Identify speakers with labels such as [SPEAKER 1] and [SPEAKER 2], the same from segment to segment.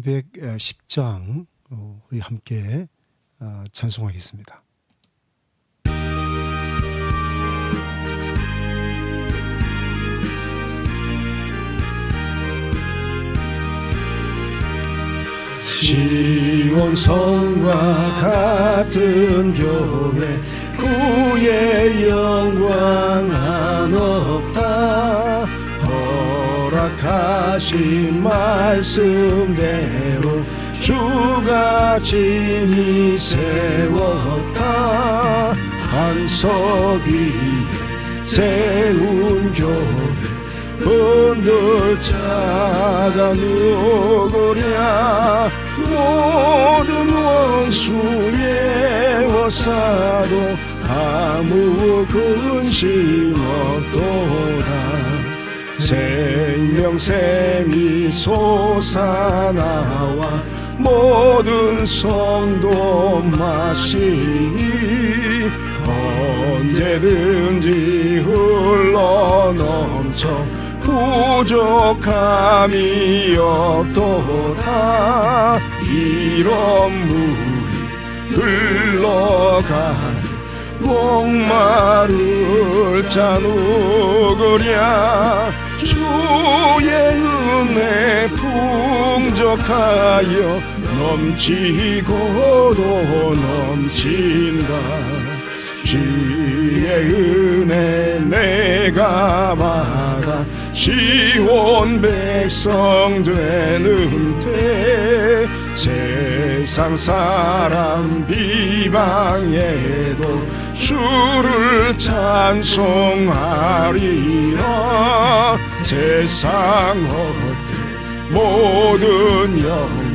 [SPEAKER 1] 찬송가 210장 어, 우리 함께 아, 찬송하겠습니다. 지원성과 같은 교회 구의 영광 한없 하신 말씀대로 주가 진이 세웠다. 위에 세운 교회 흔들 자가 누구랴 모든 원수의 워사도 아무 근심 없도다 생명샘이 솟아나와 모든 성도 마시니 언제든지 흘러 넘쳐 부족함이 없도다. 이런 물이 흘러가니 목마를 자 누구랴 주의 은혜 풍족하여 넘치고도 넘친다. 주의 은혜 내가 받아 시온 백성 되는 때 세상 사람 비방해도 주를 찬송하리라. 세상 어때 모든 영광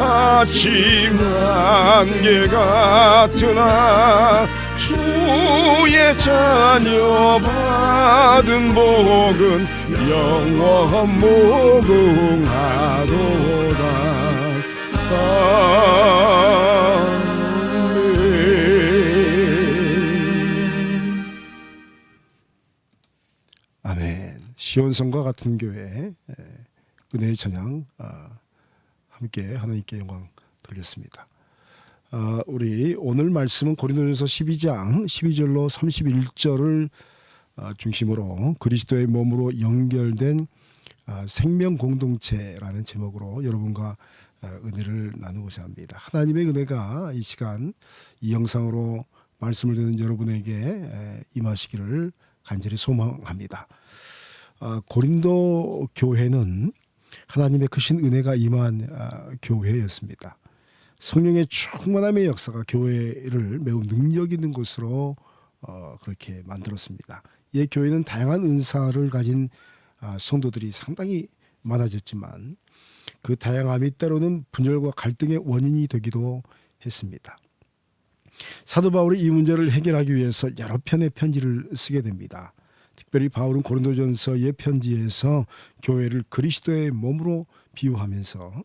[SPEAKER 1] 아침 안개 같으나 주의 자녀 받은 복은 영원 무궁하도다. 아 시온성과 같은 교회 에, 은혜의 찬양 아, 함께 하나님께 영광 돌렸습니다. 아, 우리 오늘 말씀은 고린도전서 12장 12절로 31절을 아, 중심으로 그리스도의 몸으로 연결된 아, 생명 공동체라는 제목으로 여러분과 아, 은혜를 나누고자 합니다. 하나님의 은혜가 이 시간 이 영상으로 말씀을 듣는 여러분에게 에, 임하시기를 간절히 소망합니다. 아, 고린도 교회는 하나님의 크신 은혜가 임한 아, 교회였습니다. 성령의 충만함의 역사가 교회를 매우 능력 있는 곳으로 어, 그렇게 만들었습니다. 이 교회는 다양한 은사를 가진 아, 성도들이 상당히 많아졌지만 그 다양함이 때로는 분열과 갈등의 원인이 되기도 했습니다. 사도 바울이 이 문제를 해결하기 위해서 여러 편의 편지를 쓰게 됩니다. 특별히 바울은 고린도전서의 편지에서 교회를 그리스도의 몸으로 비유하면서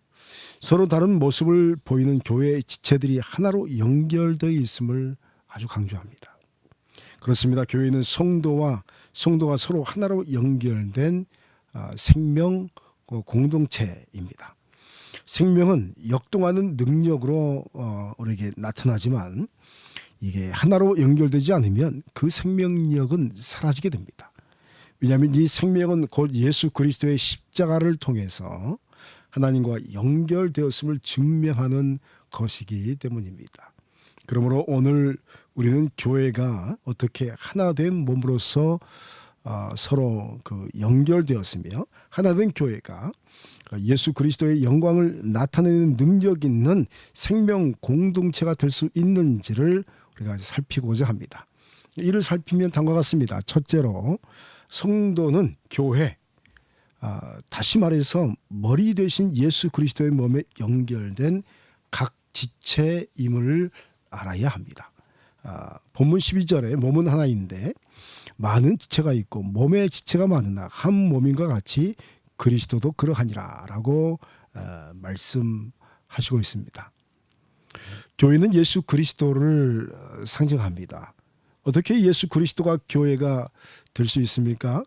[SPEAKER 1] 서로 다른 모습을 보이는 교회의 지체들이 하나로 연결되어 있음을 아주 강조합니다. 그렇습니다. 교회는 성도와 성도가 서로 하나로 연결된 아, 생명 어, 공동체입니다. 생명은 역동하는 능력으로 어, 우리에게 나타나지만 이게 하나로 연결되지 않으면 그 생명력은 사라지게 됩니다. 왜냐하면 이 생명은 곧 예수 그리스도의 십자가를 통해서 하나님과 연결되었음을 증명하는 것이기 때문입니다. 그러므로 오늘 우리는 교회가 어떻게 하나된 몸으로서 어, 서로 그 연결되었으며 하나된 교회가 예수 그리스도의 영광을 나타내는 능력 있는 생명 공동체가 될 수 있는지를 우리가 살피고자 합니다. 이를 살피면 다음과 같습니다. 첫째로 성도는 교회 아, 다시 말해서 머리 되신 예수 그리스도의 몸에 연결된 각 지체임을 알아야 합니다. 아, 본문 12절에 몸은 하나인데 많은 지체가 있고 몸에 지체가 많으나 한 몸인과 같이 그리스도도 그러하니라라고 어, 말씀하시고 있습니다. 교회는 예수 그리스도를 어, 상징합니다. 어떻게 예수 그리스도가 교회가 될 수 있습니까?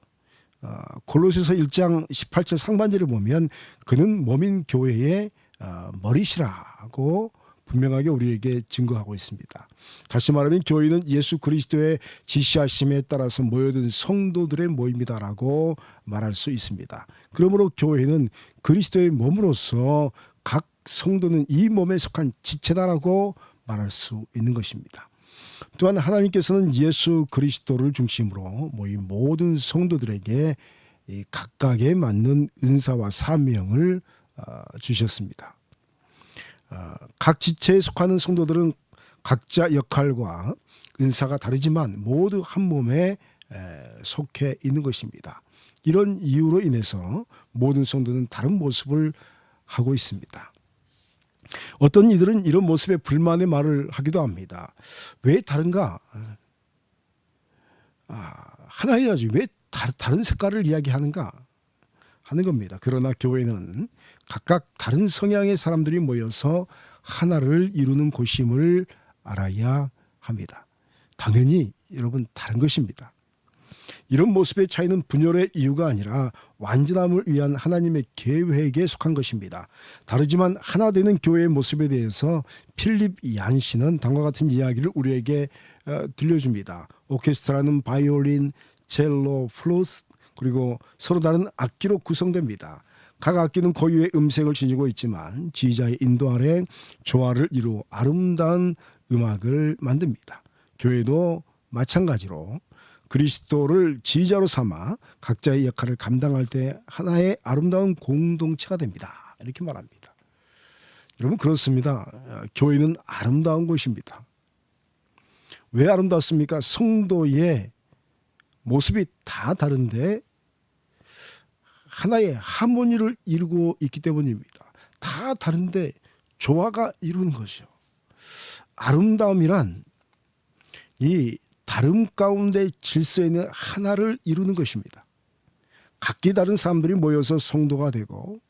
[SPEAKER 1] 어, 골로새서 1장 18절 상반절에 보면 그는 몸인 교회의 어, 머리시라고 분명하게 우리에게 증거하고 있습니다. 다시 말하면 교회는 예수 그리스도의 지시하심에 따라서 모여든 성도들의 모임이다라고 말할 수 있습니다. 그러므로 교회는 그리스도의 몸으로서 각 성도는 이 몸에 속한 지체다라고 말할 수 있는 것입니다. 또한 하나님께서는 예수 그리스도를 중심으로 모인 모든 성도들에게 이 각각에 맞는 은사와 사명을 어, 주셨습니다. 어, 각 지체에 속하는 성도들은 각자 역할과 은사가 다르지만 모두 한 몸에 에, 속해 있는 것입니다. 이런 이유로 인해서 모든 성도는 다른 모습을 하고 있습니다. 어떤 이들은 이런 모습에 불만의 말을 하기도 합니다. 왜 다른가? 아, 하나여야지 왜 다, 다른 색깔을 이야기하는가 하는 겁니다. 그러나 교회는 각각 다른 성향의 사람들이 모여서 하나를 이루는 곳임을 알아야 합니다. 당연히 여러분 다른 것입니다. 이런 모습의 차이는 분열의 이유가 아니라 완전함을 위한 하나님의 계획에 속한 것입니다. 다르지만 하나 되는 교회의 모습에 대해서 필립 얀 씨는 다음과 같은 이야기를 우리에게 어, 들려줍니다. 오케스트라는 바이올린, 첼로, 플루스 그리고 서로 다른 악기로 구성됩니다. 각 악기는 고유의 음색을 지니고 있지만 지휘자의 인도 아래 조화를 이루 아름다운 음악을 만듭니다. 교회도 마찬가지로 그리스도를 지휘자로 삼아 각자의 역할을 감당할 때 하나의 아름다운 공동체가 됩니다. 이렇게 말합니다. 여러분 그렇습니다. 교회는 아름다운 곳입니다. 왜 아름답습니까? 성도의 모습이 다 다른데 하나의 하모니를 이루고 있기 때문입니다. 다 다른데 조화가 이루는 것이요. 아름다움이란 이 다름 가운데 질서 있는 하나를 이루는 것입니다. 각기 다른 사람들이 모여서 성도가 되고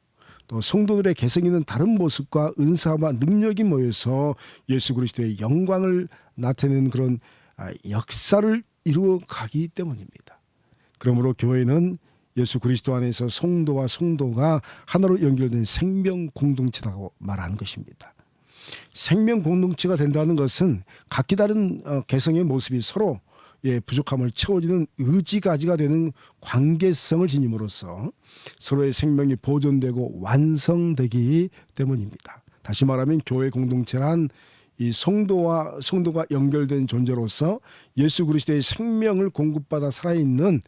[SPEAKER 1] 또 성도들의 개성 있는 다른 모습과 은사와 능력이 모여서 예수 그리스도의 영광을 나타내는 그런 아, 역사를 이루어 가기 때문입니다. 그러므로 교회는 예수 그리스도 안에서 성도와 성도가 하나로 연결된 생명 공동체라고 말하는 것입니다. 생명 공동체가 된다는 것은 각기 다른 어, 개성의 모습이 서로 예, 부족함을 채워주는 의지가지가 되는 관계성을 지님으로써 서로의 생명이 보존되고 완성되기 때문입니다. 다시 말하면 교회 공동체란 이 성도와 성도가 연결된 존재로서 예수 그리스도의 생명을 공급받아 살아있는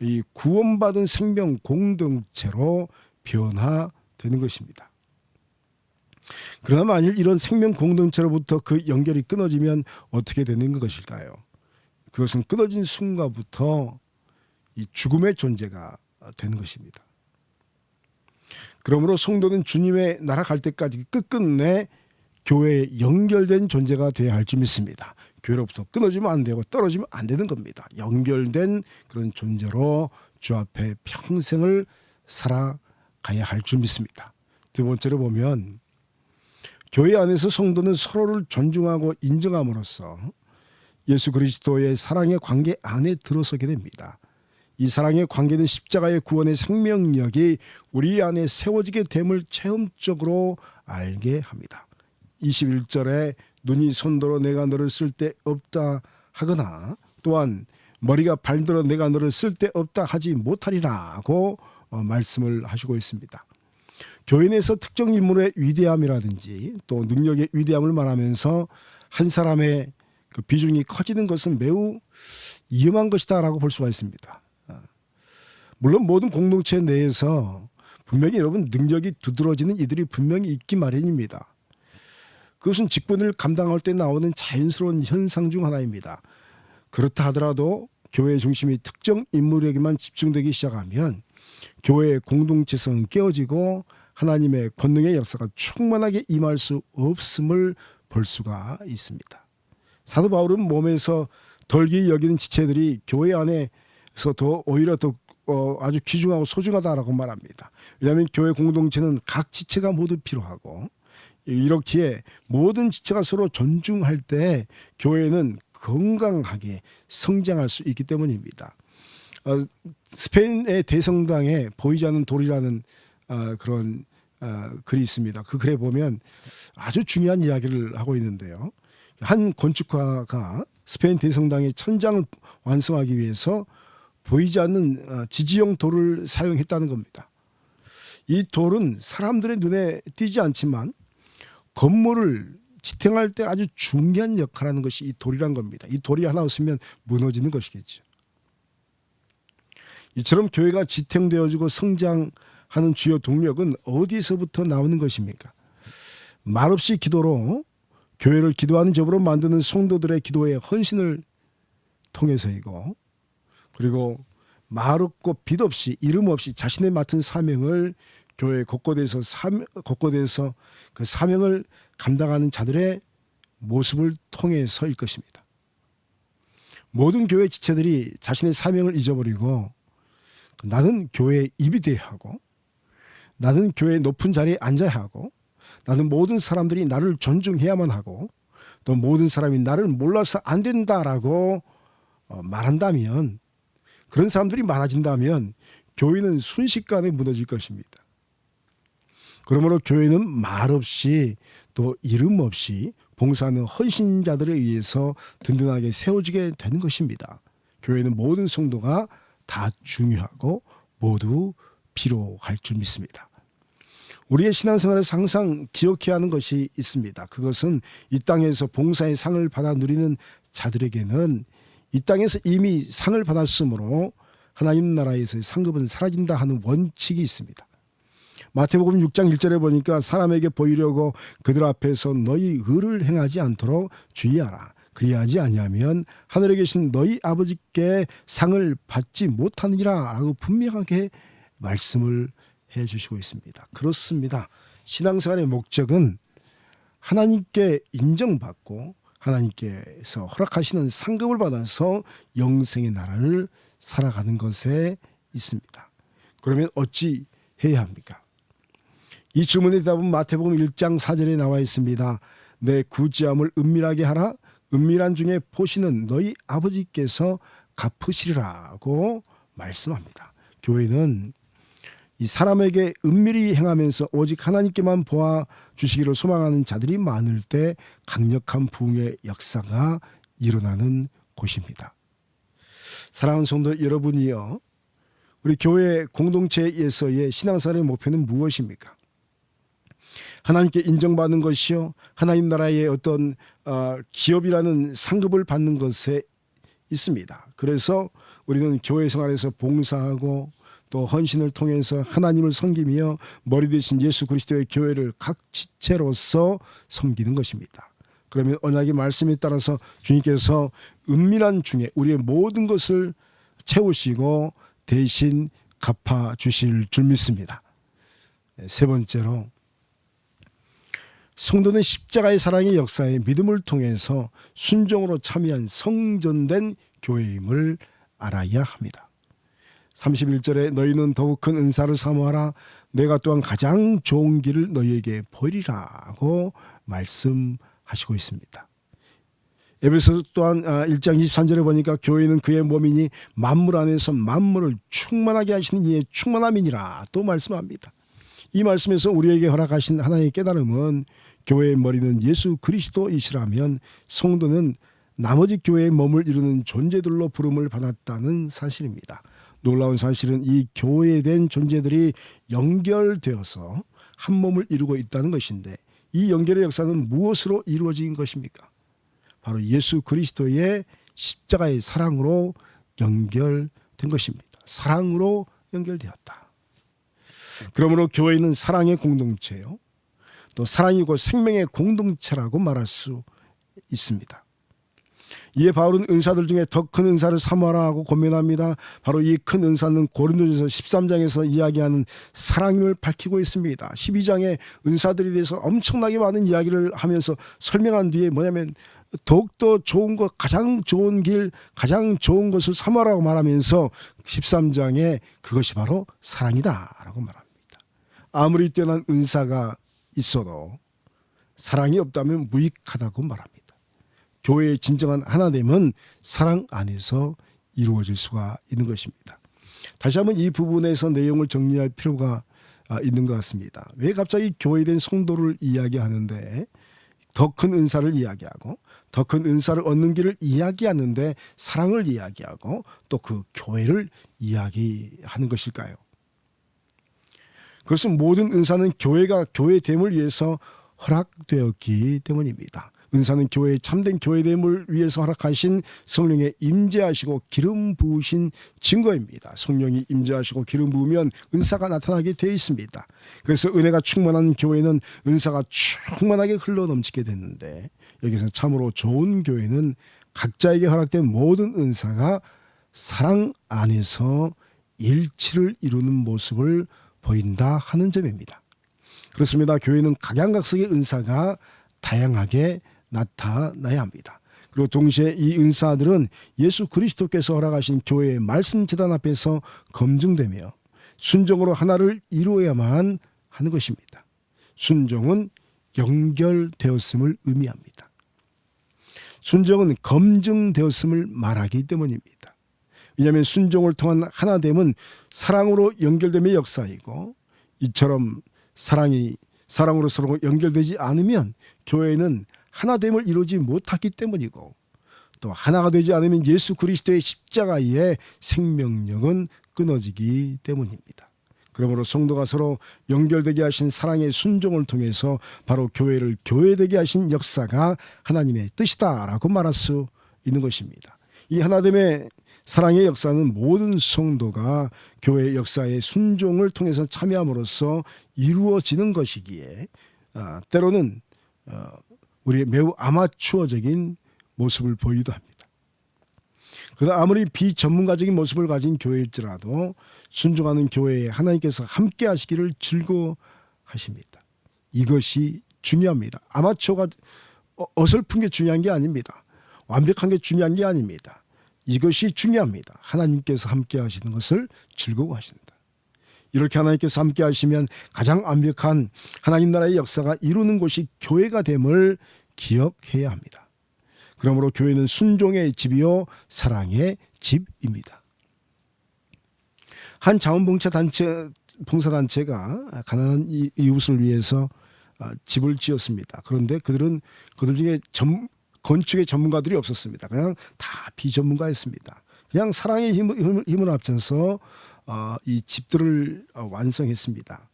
[SPEAKER 1] 이 구원받은 생명 공동체로 변화되는 것입니다. 그러나 만일 이런 생명 공동체로부터 그 연결이 끊어지면 어떻게 되는 것일까요? 그것은 끊어진 순간부터 이 죽음의 존재가 되는 것입니다. 그러므로 성도는 주님의 나라 갈 때까지 끝끝내 교회에 연결된 존재가 되어야 할 줄 믿습니다. 교회로부터 끊어지면 안 되고 떨어지면 안 되는 겁니다. 연결된 그런 존재로 주 앞에 평생을 살아가야 할 줄 믿습니다. 두 번째로 보면 교회 안에서 성도는 서로를 존중하고 인정함으로써 예수 그리스도의 사랑의 관계 안에 들어서게 됩니다. 이 사랑의 관계는 십자가의 구원의 생명력이 우리 안에 세워지게 됨을 체험적으로 알게 합니다. 21절에 눈이 손들어 내가 너를 쓸데 없다 하거나 또한 머리가 발들어 내가 너를 쓸데 없다 하지 못하리라고 어, 말씀을 하시고 있습니다. 교회 내에서 특정 인물의 위대함이라든지 또 능력의 위대함을 말하면서 한 사람의 그 비중이 커지는 것은 매우 위험한 것이다라고 볼 수가 있습니다. 어. 물론 모든 공동체 내에서 분명히 여러분 능력이 두드러지는 이들이 분명히 있기 마련입니다. 그것은 직분을 감당할 때 나오는 자연스러운 현상 중 하나입니다. 그렇다 하더라도 교회 중심이 특정 인물에게만 집중되기 시작하면 교회의 공동체성은 깨어지고 하나님의 권능의 역사가 충만하게 임할 수 없음을 볼 수가 있습니다. 사도 바울은 몸에서 덜기 여기는 지체들이 교회 안에서 더 오히려 더 어, 아주 귀중하고 소중하다라고 말합니다. 왜냐하면 교회 공동체는 각 지체가 모두 필요하고 이렇기에 모든 지체가 서로 존중할 때 교회는 건강하게 성장할 수 있기 때문입니다. 어, 스페인의 대성당에 보이지 않는 돌이라는 어, 그런 어, 글이 있습니다. 그 글에 보면 아주 중요한 이야기를 하고 있는데요. 한 건축가가 스페인 대성당의 천장을 완성하기 위해서 보이지 않는 어, 지지형 돌을 사용했다는 겁니다. 이 돌은 사람들의 눈에 띄지 않지만 건물을 지탱할 때 아주 중요한 역할하는 것이 이 돌이란 겁니다. 이 돌이 하나 없으면 무너지는 것이겠죠. 이처럼 교회가 지탱되어지고 성장 하는 주요 동력은 어디서부터 나오는 것입니까? 말없이 기도로 교회를 기도하는 접으로 만드는 성도들의 기도의 헌신을 통해서이고 그리고 말 없고 빛 없이 이름 없이 자신의 맡은 사명을 교회 곳곳에서 곳곳에서 그 사명을 감당하는 자들의 모습을 통해서일 것입니다. 모든 교회 지체들이 자신의 사명을 잊어버리고 나는 교회의 입이 돼야 하고 나는 교회 높은 자리에 앉아야 하고 나는 모든 사람들이 나를 존중해야만 하고 또 모든 사람이 나를 몰라서 안 된다라고 어, 말한다면 그런 사람들이 많아진다면 교회는 순식간에 무너질 것입니다. 그러므로 교회는 말 없이 또 이름 없이 봉사하는 헌신자들에 의해서 든든하게 세워지게 되는 것입니다. 교회는 모든 성도가 다 중요하고 모두 필요할 줄 믿습니다. 우리의 신앙생활에서 항상 기억해야 하는 것이 있습니다. 그것은 이 땅에서 봉사의 상을 받아 누리는 자들에게는 이 땅에서 이미 상을 받았으므로 하나님 나라에서의 상급은 사라진다 하는 원칙이 있습니다. 마태복음 6장 1절에 보니까 사람에게 보이려고 그들 앞에서 너희 의를 행하지 않도록 주의하라. 그리하지 아니하면 하늘에 계신 너희 아버지께 상을 받지 못하느니라라고 분명하게 말씀을 해 주시고 있습니다. 그렇습니다. 신앙생활의 목적은 하나님께 인정받고 하나님께서 허락하시는 상급을 받아서 영생의 나라를 살아가는 것에 있습니다. 그러면 어찌 해야 합니까? 이 질문의 답은 마태복음 1장 4절에 나와 있습니다. 내 구지함을 은밀하게 하라. 은밀한 중에 보시는 너희 아버지께서 갚으시리라고 말씀합니다. 교회는 이 사람에게 은밀히 행하면서 오직 하나님께만 보아 주시기를 소망하는 자들이 많을 때 강력한 부흥의 역사가 일어나는 곳입니다. 사랑하는 성도 여러분이요. 우리 교회 공동체에서의 신앙생활의 목표는 무엇입니까? 하나님께 인정받는 것이요. 하나님 나라의 어떤 어, 기업이라는 상급을 받는 것에 있습니다. 그래서 우리는 교회 생활에서 봉사하고 또 헌신을 통해서 하나님을 섬기며 머리 대신 예수 그리스도의 교회를 각 지체로서 섬기는 것입니다. 그러면 언약의 말씀에 따라서 주님께서 은밀한 중에 우리의 모든 것을 채우시고 대신 갚아 주실 줄 믿습니다. 세 번째로 성도는 십자가의 사랑의 역사에 믿음을 통해서 순종으로 참여한 성전된 교회임을 알아야 합니다. 31절에 너희는 더욱 큰 은사를 사모하라 내가 또한 가장 좋은 길을 너희에게 보이리라고 말씀하시고 있습니다. 에베소 또한 1장 23절에 보니까 교회는 그의 몸이니 만물 안에서 만물을 충만하게 하시는 이의 충만함이니라 또 말씀합니다. 이 말씀에서 우리에게 허락하신 하나의 깨달음은 교회의 머리는 예수 그리스도이시라면 성도는 나머지 교회의 몸을 이루는 존재들로 부름을 받았다는 사실입니다. 놀라운 사실은 이 교회된 존재들이 연결되어서 한 몸을 이루고 있다는 것인데 이 연결의 역사는 무엇으로 이루어진 것입니까? 바로 예수 그리스도의 십자가의 사랑으로 연결된 것입니다. 사랑으로 연결되었다. 그러므로 교회는 사랑의 공동체요. 또 사랑이고 생명의 공동체라고 말할 수 있습니다. 이에 바울은 은사들 중에 더 큰 은사를 사모하라 하고 권면합니다. 바로 이 큰 은사는 고린도전서 13장에서 이야기하는 사랑임을 밝히고 있습니다. 12장에 은사들에 대해서 엄청나게 많은 이야기를 하면서 설명한 뒤에 뭐냐면 더욱더 좋은 것, 가장 좋은 길, 가장 좋은 것을 사모하라고 말하면서 13장에 그것이 바로 사랑이다 라고 말합니다. 아무리 뛰어난 은사가 있어도 사랑이 없다면 무익하다고 말합니다. 교회의 진정한 하나됨은 사랑 안에서 이루어질 수가 있는 것입니다. 다시 한번 이 부분에서 내용을 정리할 필요가 아, 있는 것 같습니다. 왜 갑자기 교회된 성도를 이야기하는데 더 큰 은사를 이야기하고 더 큰 은사를 얻는 길을 이야기하는데 사랑을 이야기하고 또 그 교회를 이야기하는 것일까요? 그것은 모든 은사는 교회가 교회됨을 위해서 허락되었기 때문입니다. 은사는 교회의 참된 교회됨을 위해서 허락하신 성령의 임재하시고 기름 부으신 증거입니다. 성령이 임재하시고 기름 부으면 은사가 나타나게 되어 있습니다. 그래서 은혜가 충만한 교회는 은사가 충만하게 흘러 넘치게 됐는데 여기서 참으로 좋은 교회는 각자에게 허락된 모든 은사가 사랑 안에서 일치를 이루는 모습을 보인다 하는 점입니다. 그렇습니다. 교회는 각양각색의 은사가 다양하게 나타나야 합니다. 그리고 동시에 이 은사들은 예수 그리스도께서 허락하신 교회의 말씀 재단 앞에서 검증되며 순종으로 하나를 이루어야만 하는 것입니다. 순종은 연결되었음을 의미합니다. 순종은 검증되었음을 말하기 때문입니다. 왜냐하면 순종을 통한 하나됨은 사랑으로 연결됨의 역사이고 이처럼 사랑이 사랑으로 서로 연결되지 않으면 교회는 하나됨을 이루지 못하기 때문이고 또 하나가 되지 않으면 예수 그리스도의 십자가의 생명력은 끊어지기 때문입니다. 그러므로 성도가 서로 연결되게 하신 사랑의 순종을 통해서 바로 교회를 교회되게 하신 역사가 하나님의 뜻이다라고 말할 수 있는 것입니다. 이 하나됨의 사랑의 역사는 모든 성도가 교회 역사의 순종을 통해서 참여함으로써 이루어지는 것이기에 아, 때로는 어, 우리의 매우 아마추어적인 모습을 보이기도 합니다. 그러나 아무리 비전문가적인 모습을 가진 교회일지라도 순종하는 교회에 하나님께서 함께 하시기를 즐거워하십니다. 이것이 중요합니다. 아마추어가 어- 어설픈 게 중요한 게 아닙니다. 완벽한 게 중요한 게 아닙니다. 이것이 중요합니다. 하나님께서 함께 하시는 것을 즐거워하신다. 이렇게 하나님께서 함께 하시면 가장 완벽한 하나님 나라의 역사가 이루는 곳이 교회가 됨을 기억해야 합니다. 그러므로 교회는 순종의 집이요 사랑의 집입니다. 한 자원봉사 단체 봉사 단체가 가난한 이- 이웃을 위해서 아, 집을 지었습니다. 그런데 그들은 그들 중에 전, 건축의 전문가들이 없었습니다. 그냥 다 비전문가였습니다. 그냥 사랑의 힘을, 힘을, 힘을 어, 이 집들을 어, 완성했습니다.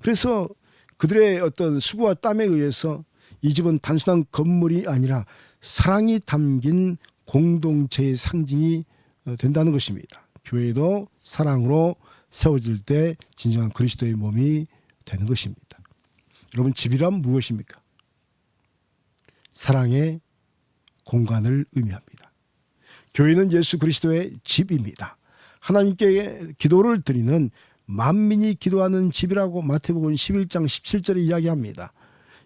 [SPEAKER 1] 그래서 그들의 어떤 수고와 땀에 의해서 이 집은 단순한 건물이 아니라 사랑이 담긴 공동체의 상징이 어, 된다는 것입니다. 교회도 사랑으로 세워질 때 진정한 그리스도의 몸이 되는 것입니다. 여러분 집이란 무엇입니까? 사랑의 공간을 의미합니다. 교회는 예수 그리스도의 집입니다. 하나님께 기도를 드리는 만민이 기도하는 집이라고 마태복음 11장 17절에 이야기합니다.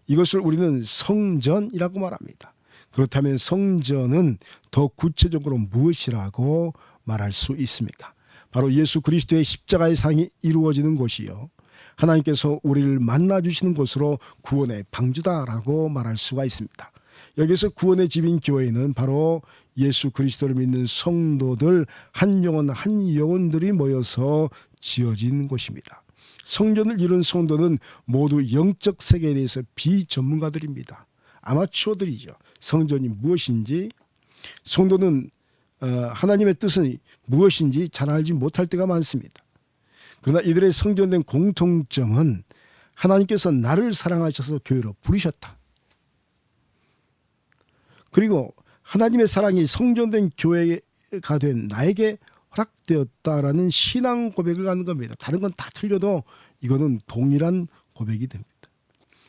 [SPEAKER 1] 이것을 우리는 성전이라고 말합니다. 그렇다면 성전은 더 구체적으로 무엇이라고 말할 수 있습니까? 바로 예수 그리스도의 십자가의 상이 이루어지는 곳이요. 하나님께서 우리를 만나 주시는 곳으로 구원의 방주다라고 말할 수가 있습니다. 여기서 구원의 집인 교회는 바로 예수 그리스도를 믿는 성도들 한 영혼 한 영혼들이 모여서 지어진 곳입니다. 성전을 이룬 성도는 모두 영적 세계에 대해서 비전문가들입니다. 아마추어들이죠. 성전이 무엇인지 성도는 어, 하나님의 뜻은 무엇인지 잘 알지 못할 때가 많습니다. 그러나 이들의 성전된 공통점은 하나님께서 나를 사랑하셔서 교회로 부르셨다. 그리고 하나님의 사랑이 성전된 교회가 된 나에게 허락되었다라는 신앙 고백을 하는 겁니다. 다른 건 다 틀려도 이거는 동일한 고백이 됩니다.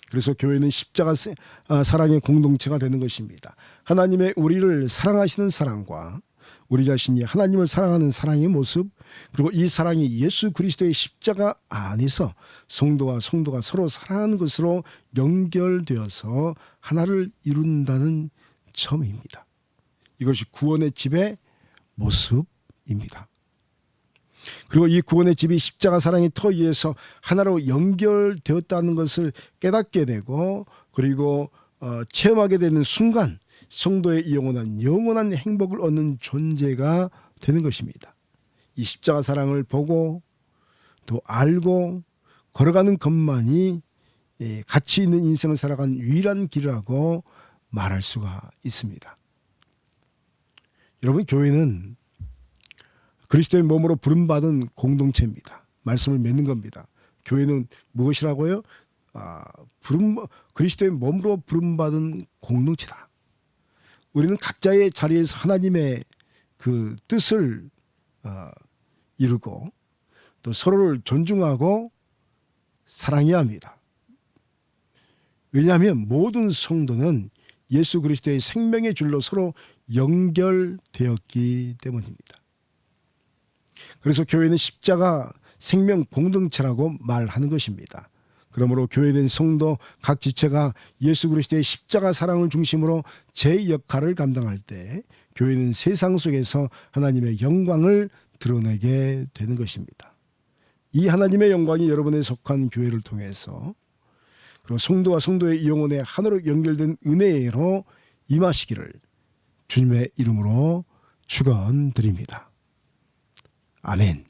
[SPEAKER 1] 그래서 교회는 십자가 세- 아, 사랑의 공동체가 되는 것입니다. 하나님의 우리를 사랑하시는 사랑과 우리 자신이 하나님을 사랑하는 사랑의 모습 그리고 이 사랑이 예수 그리스도의 십자가 안에서 성도와 성도가 서로 사랑하는 것으로 연결되어서 하나를 이룬다는 점입니다. 이것이 구원의 집의 모습입니다. 그리고 이 구원의 집이 십자가 사랑의 터 위에서 하나로 연결되었다는 것을 깨닫게 되고 그리고 어, 체험하게 되는 순간 성도의 영원한 영원한 행복을 얻는 존재가 되는 것입니다. 이 십자가 사랑을 보고 또 알고 걸어가는 것만이 예, 가치 있는 인생을 살아간 유일한 길이라고 말할 수가 있습니다. 여러분 교회는 그리스도의 몸으로 부름받은 공동체입니다. 말씀을 맺는 겁니다. 교회는 무엇이라고요? 아, 부름 그리스도의 몸으로 부름받은 공동체다. 우리는 각자의 자리에서 하나님의 그 뜻을 어, 이루고 또 서로를 존중하고 사랑해야 합니다. 왜냐하면 모든 성도는 예수 그리스도의 생명의 줄로 서로 연결되었기 때문입니다. 그래서 교회는 십자가 생명 공동체라고 말하는 것입니다. 그러므로 교회된 성도 각 지체가 예수 그리스도의 십자가 사랑을 중심으로 제 역할을 감당할 때 교회는 세상 속에서 하나님의 영광을 드러내게 되는 것입니다. 이 하나님의 영광이 여러분에 속한 교회를 통해서 그리고 성도와 성도의 영혼의 하나로 연결된 은혜로 임하시기를 주님의 이름으로 축원드립니다. 아멘.